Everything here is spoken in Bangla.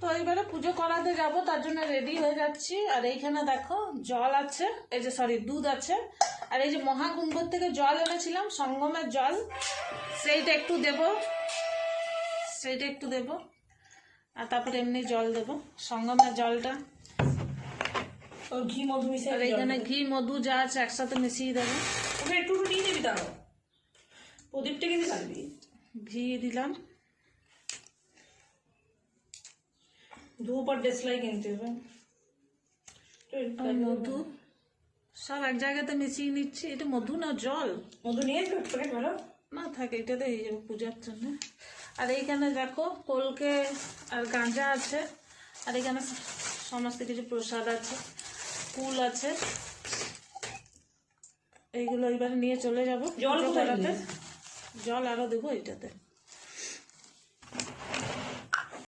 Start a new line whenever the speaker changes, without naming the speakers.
তো এইবারে পুজো করাতে যাব তার জন্য রেডি হয়ে যাচ্ছি। আর এইখানে দেখো জল আছে। এই যে সরি দুধ আছে। আর এই যে মহাকুম্ভর থেকে জল এনেছিলাম সঙ্গমের জল। সেইটা একটু দেব। সেইটা একটু দেব। আর তারপরে এমনি জল দেব সঙ্গমের জলটা।
ঘি মধু মিশিয়ে
আর এইখানে ঘি মধু যা আছে একসাথে মিশিয়ে দেবো।
একটু নিয়ে নিবি তারও প্রদীপটা কিন্তু
ঘি দিলাম।
ধূপ আর দেশলাই কিনতে হবে।
মধু? সব এক জায়গাতে মিশিয়ে নিচ্ছি। এটা মধু না জল?
মধু নিয়ে আসবে ভালো
না থাকে এটাতে এই যাবে পূজার জন্য। আর এইখানে দেখো কলকে আর গাঁজা আছে। আর এখানে সমস্ত কিছু প্রসাদ আছে ফুল আছে। এইগুলো এবারে নিয়ে চলে যাব
জল?
জল আরও দেবো এটাতে